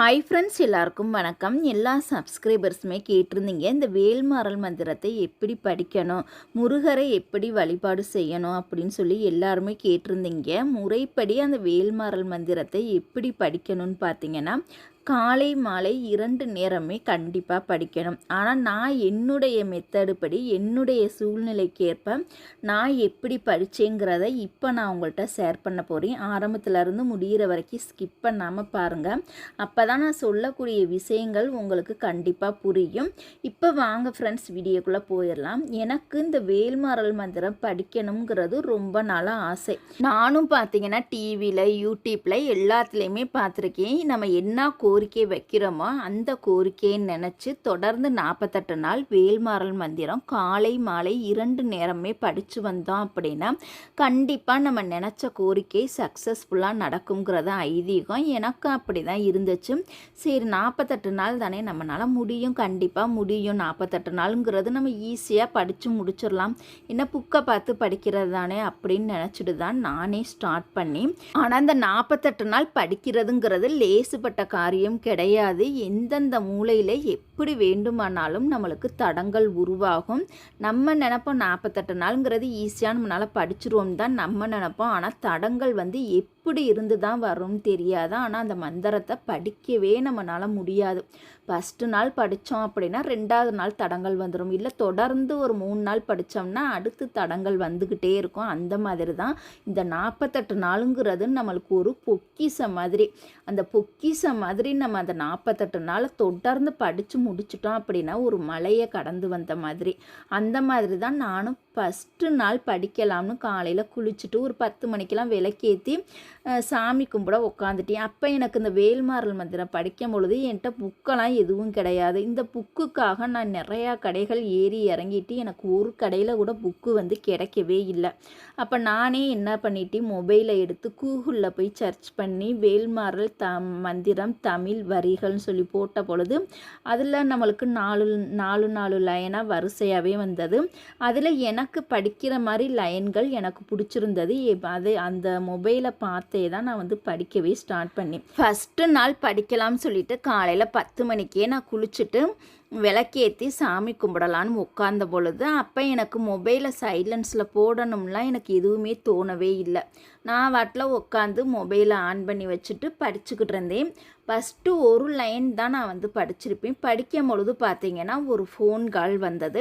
Hi friends எல்லாருக்கும் வணக்கம். எல்லா சப்ஸ்கிரைபர்ஸுமே கேட்டிருந்தீங்க. இந்த வேல்மாறல் மந்திரத்தை எப்படி படிக்கணும் முருகரை எப்படி வழிபாடு செய்யணும் அப்படின்னு சொல்லி எல்லாருமே கேட்டிருந்தீங்க. முறைப்படி அந்த வேல்மாறல் மந்திரத்தை எப்படி படிக்கணும்னு பார்த்தீங்கன்னா காலை மாலை இரண்டு நேரமே கண்டிப்பாக படிக்கணும். ஆனால் நான் என்னுடைய மெத்தடு படி என்னுடைய சூழ்நிலைக்கேற்ப நான் எப்படி படித்தேங்கிறத இப்போ நான் உங்கள்கிட்ட ஷேர் பண்ண போகிறேன் ஆரம்பத்துலேருந்து முடிகிற வரைக்கும் ஸ்கிப் பண்ணாமல் பாருங்கள் அப்போ தான் நான் சொல்லக்கூடிய விஷயங்கள் உங்களுக்கு கண்டிப்பாக புரியும். இப்போ வாங்க ஃப்ரெண்ட்ஸ் வீடியோக்குள்ளே போயிடலாம். எனக்கு இந்த வேல்மாறல் மந்திரம் படிக்கணுங்கிறது ரொம்ப நாளாக ஆசை. நானும் பார்த்தீங்கன்னா டிவியில் யூடியூப்பில் எல்லாத்துலேயுமே பார்த்துருக்கேன் நம்ம என்ன கோரிக்கை வைக்கிறோமோ அந்த கோரிக்கையை நினச்சி தொடர்ந்து நாற்பத்தெட்டு நாள் வேல்மாறல் மந்திரம் காலை மாலை இரண்டு நேரமே படித்து வந்தோம் அப்படின்னா கண்டிப்பாக நம்ம நினச்ச கோரிக்கை சக்ஸஸ்ஃபுல்லாக நடக்குங்கிறத ஐதீகம். எனக்கும் அப்படி தான் இருந்துச்சு. சரி நாற்பத்தெட்டு நாள் தானே நம்மளால் முடியும். கண்டிப்பாக முடியும். நாற்பத்தெட்டு நாளுங்கிறது நம்ம ஈஸியாக படித்து முடிச்சிடலாம். என்ன புக்கை பார்த்து படிக்கிறது தானே அப்படின்னு நினச்சிட்டு தான் நானே ஸ்டார்ட் பண்ணி ஆனால் அந்த நாற்பத்தெட்டு நாள் படிக்கிறதுங்கிறது லேசுப்பட்ட காரியம் கிடையாது. எந்தெந்த மூலையில் எப்படி வேண்டுமானாலும் நம்மளுக்கு தடங்கள் உருவாகும். நம்ம நினைப்போம் நாற்பத்தெட்டு நாளுங்கிறது ஈஸியாக நம்மளால் படிச்சிருவோம் தான் நம்ம நினைப்போம். ஆனால் தடங்கள் வந்து எப்படி இருந்து தான் வரும்னு தெரியாது. ஆனால் அந்த மந்திரத்தை படிக்கவே நம்மளால் முடியாது. ஃபஸ்ட்டு நாள் படித்தோம் அப்படின்னா ரெண்டாவது நாள் தடங்கள் வந்துடும் இல்லை தொடர்ந்து ஒரு மூணு நாள் படித்தோம்னா அடுத்து தடங்கள் வந்துக்கிட்டே இருக்கும். அந்த மாதிரி தான் இந்த நாற்பத்தெட்டு நாளுங்கிறது நம்மளுக்கு ஒரு பொக்கிசம் மாதிரி. அந்த பொக்கிசம் மாதிரி நம்ம அந்த நாற்பத்தெட்டு நாளை தொடர்ந்து படித்து முடிச்சிட்டோம் அப்படின்னா ஒரு மலையை கடந்து வந்த மாதிரி. அந்த மாதிரி தான் நானும் ஃபஸ்ட்டு நாள் படிக்கலாம்னு காலையில் குளிச்சுட்டு ஒரு பத்து மணிக்கெலாம் விளக்கேற்றி சாமி கும்பிட உட்காந்துட்டேன் அப்போ எனக்கு இந்த வேல்மாறல் மந்திரம் படிக்கும் பொழுது என்கிட்ட புக்கெல்லாம் எதுவும் கிடையாது. இந்த புக்குக்காக நான் நிறையா கடைகள் ஏறி இறங்கிட்டு எனக்கு ஒரு கடையில் கூட புக்கு வந்து கிடைக்கவே இல்லை. அப்போ நானே என்ன பண்ணிட்டேன் மொபைலை எடுத்து கூகுளில் போய் சர்ச் பண்ணி வேல்மாறல் த மந்திரம் தமிழ் வரிகள்னு சொல்லி போட்ட பொழுது அதில் நம்மளுக்கு நாலு நாலு நாலு லைனாக வரிசையாகவே வந்தது. அதில் எனக்கு படிக்கிற மாதிரி லைன்கள் எனக்கு பிடிச்சிருந்தது. அது அந்த மொபைலை பார்த்தே தான் நான் வந்து படிக்கவே ஸ்டார்ட் பண்ணேன். ஃபஸ்ட்டு நாள் படிக்கலாம்னு சொல்லிட்டு காலையில் பத்து மணிக்கே நான் குளிச்சுட்டு விளக்கேற்றி சாமி கும்பிடலான்னு உட்கார்ந்த பொழுது அப்போ எனக்கு மொபைலை சைலன்ஸில் போடணும்லாம் எனக்கு எதுவுமே தோணவே இல்லை. நான் வாட்டில் உட்காந்து மொபைலை ஆன் பண்ணி வச்சுட்டு படிச்சுக்கிட்டு இருந்தேன். ஃபஸ்ட்டு ஒரு லைன் தான் நான் வந்து படிச்சிருப்பேன். படிக்கும் பொழுது பார்த்தீங்கன்னா ஒரு ஃபோன் கால் வந்தது.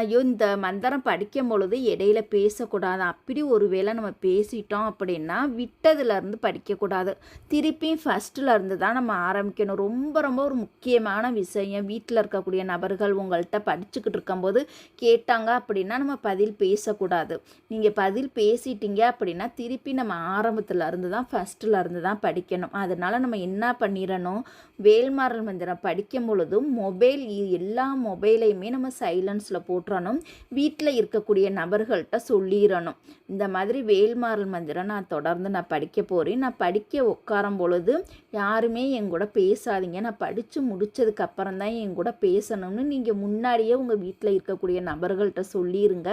ஐயோ இந்த மந்திரம் படிக்கும் பொழுது இடையில பேசக்கூடாது. அப்படி ஒரு வேளை நம்ம பேசிட்டோம் அப்படின்னா விட்டதுலேருந்து படிக்கக்கூடாது. திருப்பியும் ஃபஸ்ட்டில் தான் நம்ம ஆரம்பிக்கணும். ரொம்ப ரொம்ப ஒரு முக்கியமான விஷயம். வீட்டில் இருக்கக்கூடிய நபர்கள் உங்கள்கிட்ட படிச்சுக்கிட்டு இருக்கும்போது கேட்டாங்க அப்படின்னா நம்ம பதில் பேசக்கூடாது. நீங்கள் பதில் பேசிட்டீங்க அப்படின்னா திருப்பி நம்ம ஆரம்பத்தில் இருந்து தான் ஃபஸ்ட்டில் இருந்து தான் படிக்கணும். அதனால் நம்ம என்ன பண்ணிடணும்? வேல்மாறல் மந்திரம் படிக்கும் பொழுதும் மொபைல் எல்லா மொபைலையுமே நம்ம சைலன்ஸில் போட்டுறணும். வீட்டில் இருக்கக்கூடிய நபர்கள்ட்ட சொல்லிடணும். இந்த மாதிரி வேல்மாறல் மந்திரம் நான் தொடர்ந்து நான் படிக்க போகிறேன் நான் படிக்க உட்காரும் பொழுது யாருமே என் கூட பேசாதீங்க. நான் படித்து முடித்ததுக்கப்புறம் தான் என் கூட பேசணும்னு நீங்கள் முன்னாடியே உங்கள் வீட்டில் இருக்கக்கூடிய நபர்கள்ட்ட சொல்லிடுங்க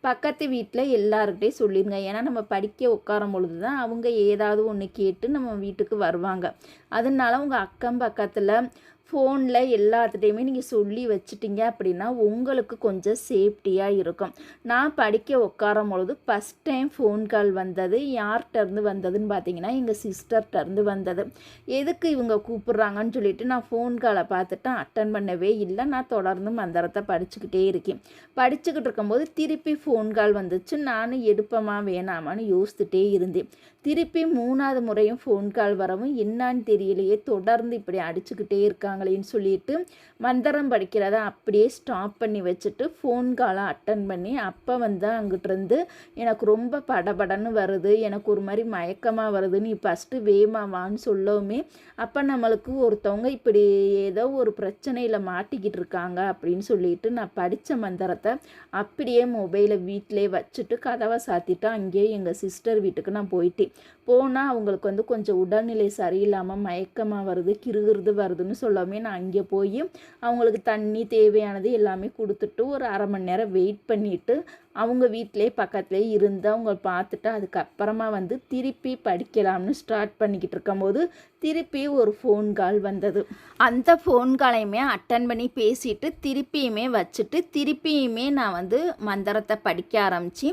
பக்கத்து வீட்டில் எல்லாருக்கிட்டே சொல்லிடுங்க ஏன்னா நம்ம படிக்க உட்காரும் பொழுது தான் அவங்க ஏதாவது ஒன்று கேட்டு நம்ம வீட்டுக்கு வருவாங்க. அதனால உங்கள் அக்கம் பக்கத்தில் ஃபோனில் எல்லாத்துட்டையுமே நீங்கள் சொல்லி வச்சுட்டீங்க அப்படின்னா உங்களுக்கு கொஞ்சம் சேஃப்டியாக இருக்கும். நான் படிக்க உட்காரும் பொழுது ஃபஸ்ட் டைம் ஃபோன் கால் வந்தது யார்கிட்டருந்து வந்ததுன்னு பார்த்தீங்கன்னா எங்கள் சிஸ்டர்கிட்டருந்து வந்தது. எதுக்கு இவங்க கூப்பிட்றாங்கன்னு சொல்லிட்டு நான் ஃபோன் காலை பார்த்துட்டு அட்டன் பண்ணவே இல்லை. நான் தொடர்ந்து மந்திரத்தை படிச்சுக்கிட்டே இருக்கேன். படிச்சுக்கிட்டு இருக்கும்போது திருப்பி ஃபோன் கால் வந்துச்சு. நானும் எடுப்பமா வேணாமான்னு யோசித்துட்டே இருந்தேன். திருப்பி மூணாவது முறையும் ஃபோன் கால் வரவும் என்னான்னு தெரியலையே தொடர்ந்து இப்படி அடிச்சுக்கிட்டே இருக்காங்களேன்னு சொல்லிட்டு மந்திரம் படிக்கிறத அப்படியே ஸ்டாப் பண்ணி வச்சுட்டு ஃபோன் காலை அட்டன் பண்ணி அப்போ வந்து அங்கிட்டிருந்து எனக்கு ரொம்ப படபடன்னு வருது எனக்கு ஒரு மாதிரி மயக்கமாக வருது. நீ ஃபஸ்ட்டு வேமா வான்னு சொல்லவுமே அப்போ நம்மளுக்கு ஒருத்தவங்க இப்படி ஏதோ ஒரு பிரச்சனையில் மாட்டிக்கிட்டு இருக்காங்க அப்படின்னு சொல்லிட்டு நான் படித்த மந்திரத்தை அப்படியே மொபைலை வீட்டிலே வச்சுட்டு கதவை சாத்திட்டு அங்கேயே எங்கள் சிஸ்டர் வீட்டுக்கு நான் போயிட்டேன். போனால் அவங்களுக்கு வந்து கொஞ்சம் உடல்நிலை சரியில்லாமல் மயக்கமாக வருது கிருகிருது வருதுன்னு சொல்லாமே நான் அங்கே போய் அவங்களுக்கு தண்ணி தேவையானது எல்லாமே கொடுத்துட்டு ஒரு அரை மணி நேரம் வெயிட் பண்ணிவிட்டு அவங்க வீட்டிலே பக்கத்துலேயே இருந்து அவங்க பார்த்துட்டு அதுக்கப்புறமா வந்து திருப்பி படிக்கலாம்னு ஸ்டார்ட் பண்ணிக்கிட்டு இருக்கும்போது திருப்பி ஒரு ஃபோன் கால் வந்தது. அந்த ஃபோன் காலையுமே அட்டன் பண்ணி பேசிட்டு திருப்பியுமே வச்சுட்டு திருப்பியுமே நான் வந்து மந்திரத்தை படிக்க ஆரம்பித்து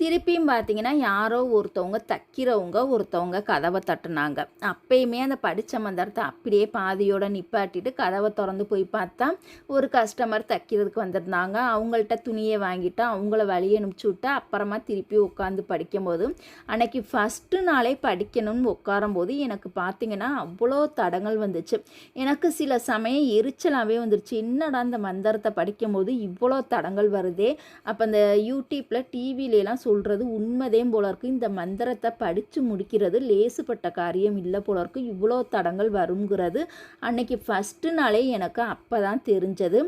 திருப்பியும் பார்த்தீங்கன்னா யாரோ ஒருத்தவங்க தைக்கிறவங்க ஒருத்தவங்க கதவை தட்டுனாங்க. அப்பயுமே அந்த படித்த மந்திரத்தை அப்படியே பாதியோட நிப்பாட்டிட்டு கதவை திறந்து போய் பார்த்தா ஒரு கஸ்டமர் தைக்கிறதுக்கு வந்திருந்தாங்க. அவங்கள்ட்ட துணியை வாங்கிட்டு அவங்கள வழி அனுப்பிச்சி விட்டு அப்புறமா திருப்பி உட்காந்து படிக்கும்போது அன்னைக்கு ஃபஸ்ட்டு நாளே படிக்கணும்னு உட்காரும்போது எனக்கு பார்த்தீங்கன்னா அவ்வளோ தடங்கள் வந்துச்சு. எனக்கு சில சமயம் எரிச்சலாகவே வந்துருச்சு. என்னடா அந்த மந்திரத்தை படிக்கும்போது இவ்வளோ தடங்கள் வருதே? அப்போ அந்த யூடியூப்பில் டிவிலலாம் சொல்கிறது உண்மைதே போல இருக்குது இந்த மந்திரத்தை படித்து முடிக்கிறது லேசுப்பட்ட காரியம் இல்லை போல இருக்குது இவ்வளோ தடங்கள் வருங்கிறது அன்னைக்கு ஃபஸ்ட்டு நாளே எனக்கு அப்போ தான் தெரிஞ்சது.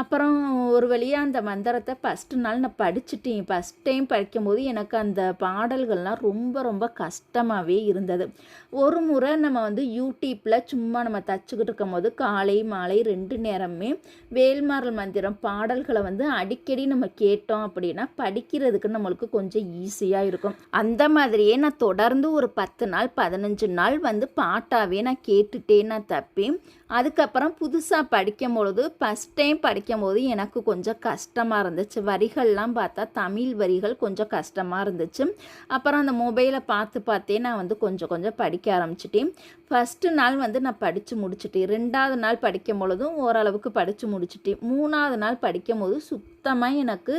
அப்புறம் ஒரு வழியாக அந்த மந்திரத்தை ஃபஸ்ட்டு நாள் நான் படிச்சுட்டேன். ஃபஸ்ட் டைம் படிக்கும்போது எனக்கு அந்த பாடல்கள்லாம் ரொம்ப ரொம்ப கஷ்டமாகவே இருந்தது. ஒரு முறை நம்ம வந்து யூடியூப்பில் சும்மா நம்ம தச்சுக்கிட்டு இருக்கும் போது காலை மாலை ரெண்டு நேரமே வேல்மாரல் மந்திரம் பாடல்களை வந்து அடிக்கடி நம்ம கேட்டோம் அப்படின்னா படிக்கிறதுக்கு நம்மளுக்கு கொஞ்சம் கொஞ்சம் ஈஸியாக இருக்கும். அந்த மாதிரியே நான் தொடர்ந்து ஒரு பத்து நாள் பதினஞ்சு நாள் வந்து பாட்டாகவே நான் கேட்டுட்டே நான் தப்பி அதுக்கப்புறம் புதுசாக படிக்கும் பொழுது ஃபஸ்ட் டைம் படிக்கும் போது எனக்கு கொஞ்சம் கஷ்டமாக இருந்துச்சு. வரிகள்லாம் பார்த்தா தமிழ் வரிகள் கொஞ்சம் கஷ்டமாக இருந்துச்சு. அப்புறம் அந்த மொபைலை பார்த்து பார்த்தே நான் வந்து கொஞ்சம் கொஞ்சம் படிக்க ஆரம்பிச்சிட்டேன். ஃபஸ்ட்டு நாள் வந்து நான் படித்து முடிச்சுட்டேன். ரெண்டாவது நாள் படிக்கும் பொழுதும் ஓரளவுக்கு படித்து முடிச்சுட்டேன். மூணாவது நாள் படிக்கும் போது சுத்தமாக எனக்கு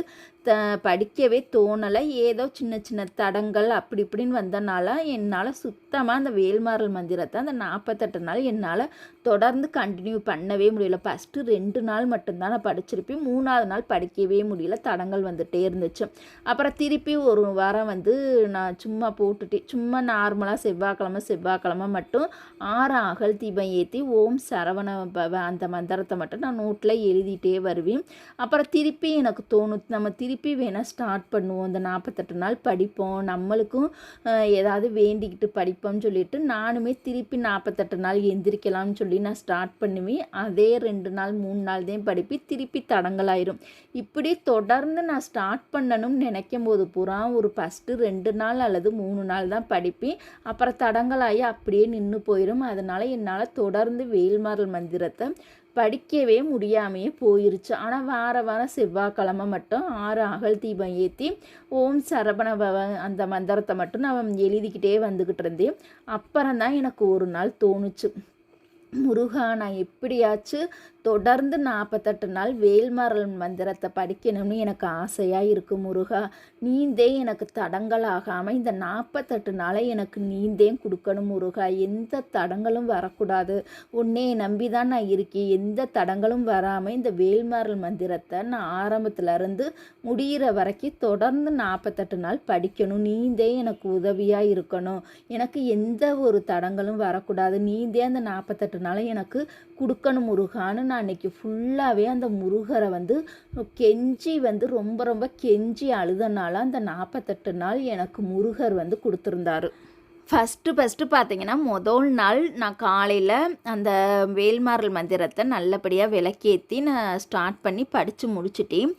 த படிக்கவே தோணலை. ஏதோ சின்ன சின்ன தடங்கள் அப்படி இப்படின்னு வந்தனால என்னால் சுத்தமாக அந்த வேல்மாறல் மந்திரத்தை அந்த நாற்பத்தெட்டு நாள் என்னால் தொடர்ந்து கண்டினியூ பண்ணவே முடியல. ஃபஸ்ட்டு ரெண்டு நாள் மட்டும்தான் நான் படிச்சிருப்பேன். மூணாவது நாள் படிக்கவே முடியல. தடங்கள் வந்துகிட்டே இருந்துச்சு. அப்புறம் திருப்பி ஒரு வாரம் வந்து நான் சும்மா போட்டுட்டேன். சும்மா நார்மலாக செவ்வாய்க்கிழமை செவ்வாய்க்கிழமை மட்டும் ஆறு அகல் தீபம் ஏற்றி ஓம் சரவண அந்த மந்திரத்தை மட்டும் நான் நோட்டில் எழுதிட்டே வருவேன். அப்புறம் திருப்பி எனக்கு தோணும். நம்ம திருப்பி வேணால் ஸ்டார்ட் பண்ணுவோம். இந்த நாற்பத்தெட்டு நாள் படிப்போம். நம்மளுக்கும் ஏதாவது வேண்டிக்கிட்டு படிப்போம்னு சொல்லிட்டு நானுமே திருப்பி நாற்பத்தெட்டு நாள் எந்திரிக்கலாம்னு சொல்லி நான் ஸ்டார்ட் பண்ணுவேன். அதே ரெண்டு நாள் மூணு நாள் தான் படிப்பி திருப்பி தடங்கலாயிரும். இப்படி தொடர்ந்து நான் ஸ்டார்ட் பண்ணணும்னு நினைக்கும் போது பூரா ஒரு ஃபஸ்ட்டு ரெண்டு நாள் அல்லது மூணு நாள் தான் படிப்பேன். அப்புறம் தடங்களாகி அப்படியே நின்று போயிடும் அதனால் என்னால் தொடர்ந்து வேல்மாரல் மந்திரத்தை படிக்கவே முடியாமையே போயிருச்சு. ஆனால் வார வாரம் செவ்வாய்க்கிழமை மட்டும் ஆறு அகல் தீபம் ஏற்றி ஓம் சரபண பவ அந்த மந்திரத்தை மட்டும் நான் எழுதிக்கிட்டே வந்துக்கிட்டு இருந்தேன். அப்புறம் தான் எனக்கு ஒரு நாள் தோணுச்சு. முருகா நான் எப்படியாச்சும் தொடர்ந்து நாற்பத்தெட்டு நாள் வேல்மரல் மந்திரத்தை படிக்கணும்னு எனக்கு ஆசையாக இருக்குது முருகா. நீந்தே எனக்கு தடங்களாகாமல் இந்த நாற்பத்தெட்டு நாளை எனக்கு நீந்தே கொடுக்கணும் முருகா. எந்த தடங்களும் வரக்கூடாது. உன்னே நம்பி தான் நான் இருக்கேன். எந்த தடங்களும் வராமல் இந்த வேல்மரல் மந்திரத்தை நான் ஆரம்பத்துலேருந்து முடிகிற வரைக்கும் தொடர்ந்து நாற்பத்தெட்டு நாள் படிக்கணும். நீந்தே எனக்கு உதவியாக இருக்கணும். எனக்கு எந்த ஒரு தடங்களும் வரக்கூடாது. நீந்தே அந்த நாற்பத்தெட்டு அதனால் எனக்கு கொடுக்கணும் முருகான்னு நான் அன்றைக்கி ஃபுல்லாகவே அந்த முருகரை வந்து கெஞ்சி வந்து ரொம்ப ரொம்ப கெஞ்சி அழுதனால அந்த நாற்பத்தெட்டு நாள் எனக்கு முருகர் வந்து கொடுத்துருந்தாரு. ஃபஸ்ட்டு ஃபஸ்ட்டு பார்த்தீங்கன்னா முதல் நாள் நான் காலையில் அந்த வேல்மாரல் மந்திரத்தை நல்லபடியாக விளக்கேற்றி நான் ஸ்டார்ட் பண்ணி படித்து முடிச்சுட்டேன்.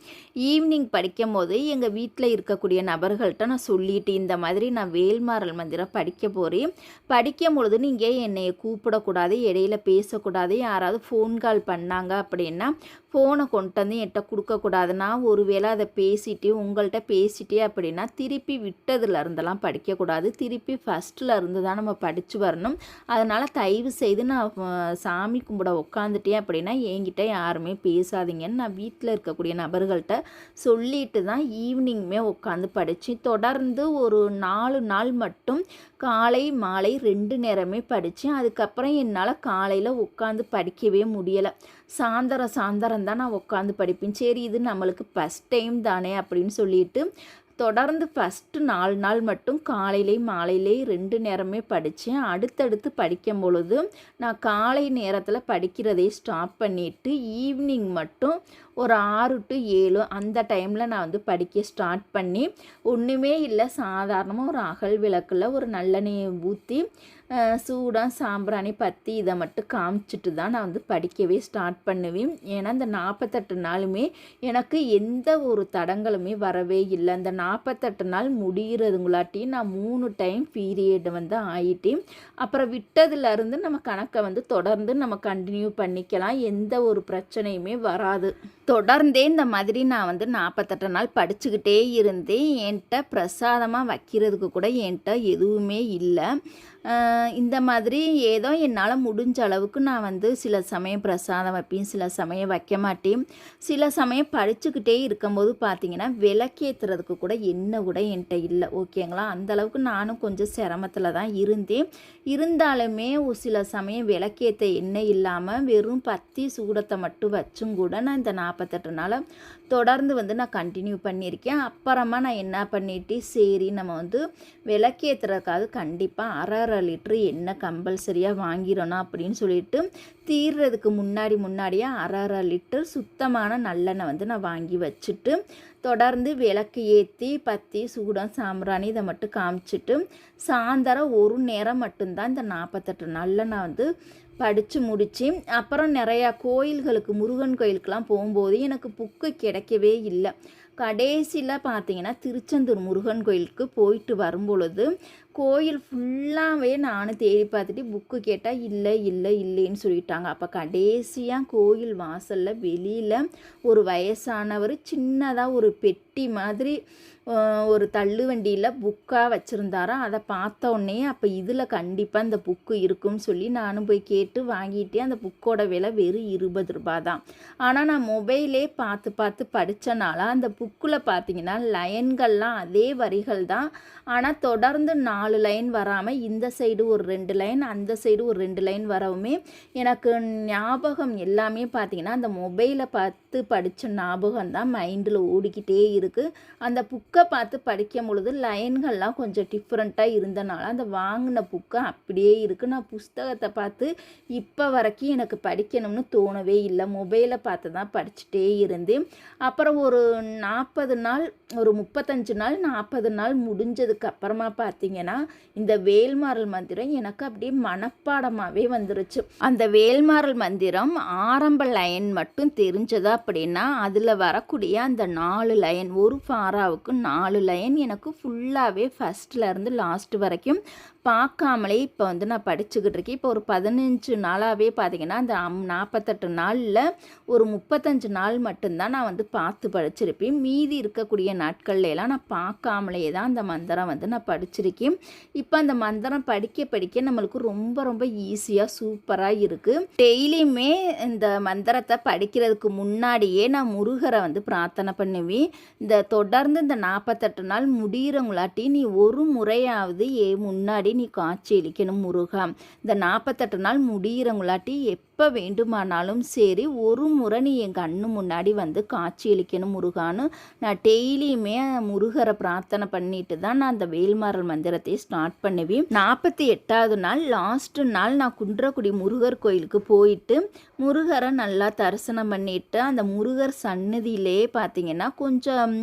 ஈவினிங் படிக்கும் போது எங்கள் வீட்டில் இருக்கக்கூடிய நபர்கள்ட்ட நான் சொல்லிட்டு இந்த மாதிரி நான் வேல்மாரல் மந்திரம் படிக்க போகிறேன் படிக்கும் பொழுது நீங்கள் என்னை கூப்பிடக்கூடாது இடையில பேசக்கூடாது யாராவது ஃபோன் கால் பண்ணாங்க அப்படின்னா ஃபோனை கொண்டு வந்து என்கிட்ட கொடுக்கக்கூடாது. நான் ஒருவேளை அதை பேசிட்டு உங்கள்கிட்ட பேசிட்டே அப்படின்னா திருப்பி விட்டதுலேருந்தெல்லாம் படிக்கக்கூடாது. திருப்பி ஃபஸ்ட்டில் இருந்து தான் நம்ம படித்து வரணும். அதனால் தயவு செய்து நான் சாமி கும்பிட உட்காந்துட்டேன் அப்படின்னா என்கிட்ட யாருமே பேசாதீங்கன்னு நான் வீட்டில் இருக்கக்கூடிய நபர்கள்ட்ட சொல்லிட்டு தான் ஈவினிங்குமே உட்காந்து படித்து தொடர்ந்து ஒரு நாலு நாள் மட்டும் காலை மாலை ரெண்டு நேரமே படித்தேன் அதுக்கப்புறம் என்னால் காலையில் உட்காந்து படிக்கவே முடியலை. சாயந்தரம் சாயந்தரம் தான் நான் உட்காந்து படிப்பேன். சரி இது நம்மளுக்கு ஃபஸ்ட் டைம் தானே அப்படின்னு சொல்லிட்டு தொடர்ந்து ஃபஸ்ட்டு நாலு நாள் மட்டும் காலையிலே மாலையிலே ரெண்டு நேரமே படித்தேன். அடுத்தடுத்து படிக்கும் பொழுது நான் காலை நேரத்தில் படிக்கிறதே ஸ்டாப் பண்ணிவிட்டு ஈவினிங் மட்டும் ஒரு ஆறு டு ஏழு அந்த டைமில் நான் வந்து படிக்க ஸ்டார்ட் பண்ணி ஒன்றுமே இல்லை சாதாரணமாக ஒரு அகல் விளக்கில் ஒரு நல்லெண்ணெயை ஊற்றி சூடம் சாம்பிராணி பற்றி இதை மட்டும் காமிச்சிட்டு தான் நான் வந்து படிக்கவே ஸ்டார்ட் பண்ணுவேன். ஏன்னா இந்த நாற்பத்தெட்டு நாளுமே எனக்கு எந்த ஒரு தடங்களுமே வரவே இல்லை. அந்த நாற்பத்தெட்டு நாள் முடிகிறதுங்களாட்டி நான் மூணு டைம் பீரியட் வந்து ஆகிட்டேன் அப்புறம் விட்டதுலேருந்து நம்ம கணக்கை வந்து தொடர்ந்து நம்ம கண்டினியூ பண்ணிக்கலாம். எந்த ஒரு பிரச்சனையுமே வராது. தொடர்ந்தே இந்த மாதிரி நான் வந்து நாற்பத்தெட்டு நாள் படிச்சுக்கிட்டே இருந்தேன். என்கிட்ட பிரசாதமாக வைக்கிறதுக்கு கூட என்கிட்ட எதுவுமே இல்லை. இந்த மாதிரி ஏதோ என்னால் முடிஞ்ச அளவுக்கு நான் வந்து சில சமயம் பிரசாதம் வைப்பேன் சில சமயம் வைக்க மாட்டேன். சில சமயம் படிச்சுக்கிட்டே இருக்கும்போது பார்த்தீங்கன்னா விளக்கேற்றுறதுக்கு கூட என்ன கூட என்கிட்ட இல்லை. ஓகேங்களா? அந்தளவுக்கு நானும் கொஞ்சம் சிரமத்தில் தான் இருந்தேன். இருந்தாலுமே ஒரு சில சமயம் விளக்கேற்ற எண்ணெய் இல்லாமல் வெறும் பத்தி சூடத்தை மட்டும் வச்சும் கூட நான் இந்த நாற்பத்தெட்டு நாள் தொடர்ந்து வந்து நான் கண்டினியூ பண்ணியிருக்கேன். அப்புறமா நான் என்ன பண்ணிட்டு சரி நம்ம வந்து விளக்கேற்றுறதுக்காக கண்டிப்பாக அரை அரை லிட்ரு எண்ணெய் கம்பல்சரியாக வாங்கிடணும் அப்படின்னு சொல்லிட்டு தீர்றதுக்கு முன்னாடி முன்னாடியே அரை அரை லிட்டர் சுத்தமான நல்லெண்ணெய் வந்து நான் வாங்கி வச்சுட்டு தொடர்ந்து விளக்கு ஏற்றி பத்தி சூடம் சாம்பிராணி இதை மட்டும் காமிச்சிட்டு சாயந்தரம் ஒரு நேரம் மட்டும்தான் இந்த நாற்பத்தெட்டு நல்லெண்ணெய் வந்து படித்து முடித்து அப்புறம் நிறையா கோயில்களுக்கு முருகன் கோயிலுக்கெலாம் போகும்போது எனக்கு புக்கு கிடைக்கவே இல்லை. கடைசியில் பார்த்தீங்கன்னா திருச்செந்தூர் முருகன் கோயிலுக்கு போயிட்டு வரும்பொழுது கோயில் ஃபுல்லாகவே நானும் தேடி பார்த்துட்டு புக்கு கேட்டால் இல்லை இல்லை இல்லைன்னு சொல்லிட்டாங்க. அப்போ கடைசியாக கோயில் வாசலில் வெளியில் ஒரு வயசானவர் சின்னதாக ஒரு பெட்டி மாதிரி ஒரு தள்ளு வண்டியில் புக்காக வச்சுருந்தாரோ? அதை பார்த்த உடனே அப்போ இதில் கண்டிப்பாக இந்த புக்கு இருக்கும்னு சொல்லி நானும் போய் கேட்டு வாங்கிட்டே அந்த புக்கோட விலை வெறும் இருபது ரூபா தான். ஆனால் நான் மொபைலே பார்த்து பார்த்து படித்தனால அந்த புக்கில் பார்த்தீங்கன்னா லைன்கள்லாம் அதே வரிகள் தான். ஆனால் தொடர்ந்து நாலு லைன் வராமல் இந்த சைடு ஒரு ரெண்டு லைன் அந்த சைடு ஒரு ரெண்டு லைன் வரவுமே எனக்கு ஞாபகம் எல்லாமே பார்த்தீங்கன்னா அந்த மொபைலை பார்த்து படித்த ஞாபகம் தான் மைண்டில் ஓடிக்கிட்டே இருக்குது அந்த புக் புக்கை பார்த்து படிக்கும் பொழுது லைன்கள்லாம் கொஞ்சம் டிஃப்ரெண்ட்டாக இருந்தனால அந்த வாங்கின புக்கை அப்படியே இருக்குது நான் புஸ்தகத்தை பார்த்து இப்போ வரைக்கும் எனக்கு படிக்கணும்னு தோணவே இல்லை. மொபைலை பார்த்து தான் படிச்சுட்டே இருந்தேன். அப்புறம் ஒரு நாற்பது நாள் ஒரு முப்பத்தஞ்சு நாள் நாற்பது நாள் முடிஞ்சதுக்கு அப்புறமா பார்த்தீங்கன்னா இந்த வேல்மாறல் மந்திரம் எனக்கு அப்படியே மனப்பாடமாகவே வந்துருச்சு. அந்த வேல்மாறல் மந்திரம் ஆரம்ப லைன் மட்டும் தெரிஞ்சது அப்படின்னா அதில் வரக்கூடிய அந்த நாலு லைன் ஒரு ஃபாராவுக்கு நாலு லைன் எனக்கு ஃபுல்லாகவே ஃபஸ்ட்லேருந்து லாஸ்ட் வரைக்கும் பார்க்காமலே இப்போ வந்து நான் படிச்சுக்கிட்டு இருக்கேன். இப்போ ஒரு பதினஞ்சு நாளாகவே பார்த்தீங்கன்னா அந்த அம் நாற்பத்தெட்டு நாளில் ஒரு முப்பத்தஞ்சு நாள் மட்டும்தான் நான் வந்து பார்த்து படிச்சிருப்பேன். மீதி இருக்கக்கூடிய நாட்கள்லாம் நான் பார்க்காமலே தான் அந்த மந்திரம் வந்து நான் படிச்சிருக்கேன். இப்போ அந்த மந்திரம் படிக்க படிக்க நம்மளுக்கு ரொம்ப ரொம்ப ஈஸியாக சூப்பராக இருக்குது டெய்லியுமே இந்த மந்திரத்தை படிக்கிறதுக்கு முன்னாடியே நான் முருகரை வந்து பிரார்த்தனை பண்ணுவேன். இந்த தொடர்ந்து இந்த நாற்பத்தெட்டு நாள் முடிகிறவங்களாட்டி நீ ஒரு முறையாவது ஏ முன்னாடி நீ காட்சி அளிக்கணும் முருகா. இந்த நாற்பத்தெட்டு நாள் முடிகிறவங்களாட்டி எப்போ வேண்டுமானாலும் சரி ஒரு முறை நீ என் கண்ணு முன்னாடி வந்து காட்சியளிக்கணும் முருகான்னு நான் டெய்லியுமே முருகரை பிரார்த்தனை பண்ணிட்டு தான் நான் அந்த வேல்மாறல் மந்திரத்தை ஸ்டார்ட் பண்ணுவேன். நாற்பத்தி எட்டாவது நாள் லாஸ்ட் நாள் நான் குன்றக்குடி முருகர் கோயிலுக்கு போயிட்டு முருகரை நல்லா தரிசனம் பண்ணிட்டு அந்த முருகர் சன்னதியிலே பார்த்தீங்கன்னா கொஞ்சம்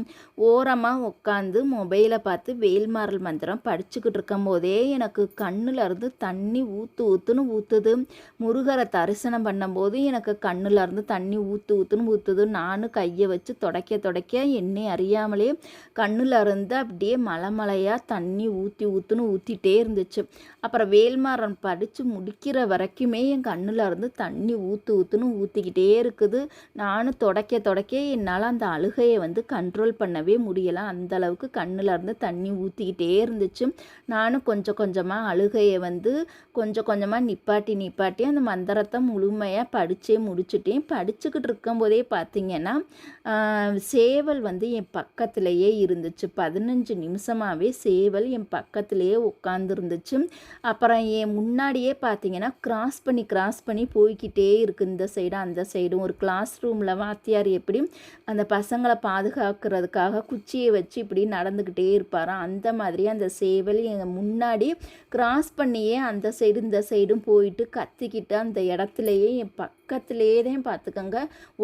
ஓரமாக உட்காந்து மொபைலை பார்த்து வேல்மாறல் மந்திரம் படிச்சுக்கிட்டு இருக்கும் போதே எனக்கு கண்ணுலேருந்து தண்ணி ஊற்று ஊற்றுன்னு ஊற்றுது முருகரை தரிசனம் பண்ணும்போது எனக்கு கண்ணில் இருந்து தண்ணி ஊற்று ஊற்றுன்னு ஊற்றுது நானும் கையை வச்சு தொடக்க தொடக்க என்னை அறியாமலே கண்ணில் இருந்து அப்படியே மலை மலையாக தண்ணி ஊற்றி ஊற்றுன்னு ஊற்றிட்டே இருந்துச்சு. அப்புறம் வேல்மாறன் படித்து முடிக்கிற வரைக்குமே என் கண்ணில் இருந்து தண்ணி ஊற்று ஊற்றுன்னு ஊற்றிக்கிட்டே இருக்குது. நானும் தொடக்க தொடக்க என்னால் அந்த அழுகையை வந்து கண்ட்ரோல் பண்ணவே முடியலை. அந்தளவுக்கு கண்ணில் இருந்து தண்ணி ஊற்றிக்கிட்டே இருந்துச்சு. நானும் கொஞ்சம் கொஞ்சம் கொஞ்சமாக அழுகையை வந்து கொஞ்சம் கொஞ்சமாக நிப்பாட்டி நிப்பாட்டி அந்த மந்திரத்தை முழுமையாக படித்தே முடிச்சுட்டேன். படிச்சுக்கிட்டு இருக்கும்போதே பார்த்திங்கன்னா சேவல் வந்து என் பக்கத்துலேயே இருந்துச்சு. பதினஞ்சு நிமிஷமாகவே சேவல் என் பக்கத்துலேயே உட்காந்துருந்துச்சு அப்புறம் என் முன்னாடியே பார்த்தீங்கன்னா கிராஸ் பண்ணி கிராஸ் பண்ணி போய்கிட்டே இருக்குது இந்த சைடும் அந்த சைடும் ஒரு கிளாஸ் ரூமில் வாத்தியார் எப்படி அந்த பசங்களை பாதுகாக்கிறதுக்காக குச்சியை வச்சு இப்படி நடந்துக்கிட்டே இருப்பாராம் அந்த மாதிரி அந்த சேவல் எங்கள் முன்னாடி கிராஸ் பண்ணியே அந்த சைடு இந்த சைடும் போயிட்டு கத்திக்கிட்டு அந்த பக்கத்துலேயே என் பக்க தான் பார்த்துக்கோங்க.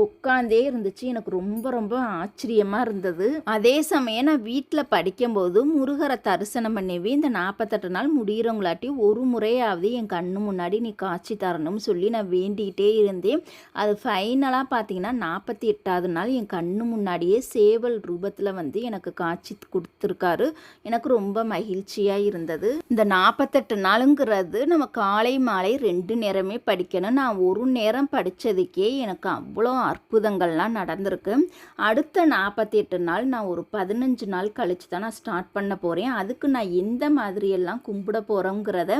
உட்காந்தே இருந்துச்சு. எனக்கு ரொம்ப ரொம்ப ஆச்சரியமாக இருந்தது. அதே சமயம் நான் வீட்டில் படிக்கும்போது முருகரை தரிசனம் பண்ணவே இந்த நாற்பத்தெட்டு நாள் முடிகிறவங்களாட்டி ஒரு முறையாவது என் கண்ணு முன்னாடி நீ காட்சி தரணும்னு சொல்லி நான் வேண்டிகிட்டே இருந்தேன். அது ஃபைனலாக பார்த்தீங்கன்னா நாற்பத்தி எட்டாவது நாள் என் கண்ணு முன்னாடியே சேவல் ரூபத்தில் வந்து எனக்கு காட்சி கொடுத்துருக்காரு. எனக்கு ரொம்ப மகிழ்ச்சியாக இருந்தது. இந்த நாற்பத்தெட்டு நாளுங்கிறது நம்ம காலை மாலை ரெண்டு நேரமே படிக்கணும். நான் நான் ஒரு நேரம் படித்ததுக்கே எனக்கு அவ்வளோ அற்புதங்கள்லாம் நடந்திருக்கு. அடுத்த நாற்பத்தி எட்டு நாள் நான் ஒரு பதினஞ்சு நாள் கழித்து தான் நான் ஸ்டார்ட் பண்ண போகிறேன் அதுக்கு நான் எந்த மாதிரியெல்லாம் கும்பிட போகிறோங்கிறத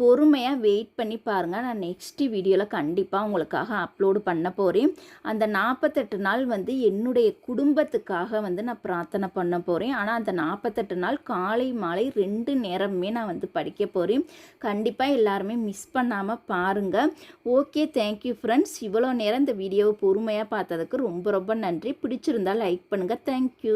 பொறுமையாக வெயிட் பண்ணி பாருங்கள் நான் நெக்ஸ்ட் வீடியோவில் கண்டிப்பாக உங்களுக்காக அப்லோடு பண்ண போகிறேன் அந்த நாற்பத்தெட்டு நாள் வந்து என்னுடைய குடும்பத்துக்காக வந்து நான் பிரார்த்தனை பண்ண போகிறேன் ஆனால் அந்த நாற்பத்தெட்டு நாள் காலை மாலை ரெண்டு நேரமே நான் வந்து படிக்க போகிறேன் கண்டிப்பாக எல்லாருமே மிஸ் பண்ணாமல் பாருங்கள் ஓகே ஓகே தேங்க்யூ ஃப்ரெண்ட்ஸ் இவ்வளோ நேரம் இந்த வீடியோவை பொறுமையாக பார்த்ததுக்கு ரொம்ப ரொம்ப நன்றி. பிடிச்சிருந்தால் லைக் பண்ணுங்கள் தேங்க்யூ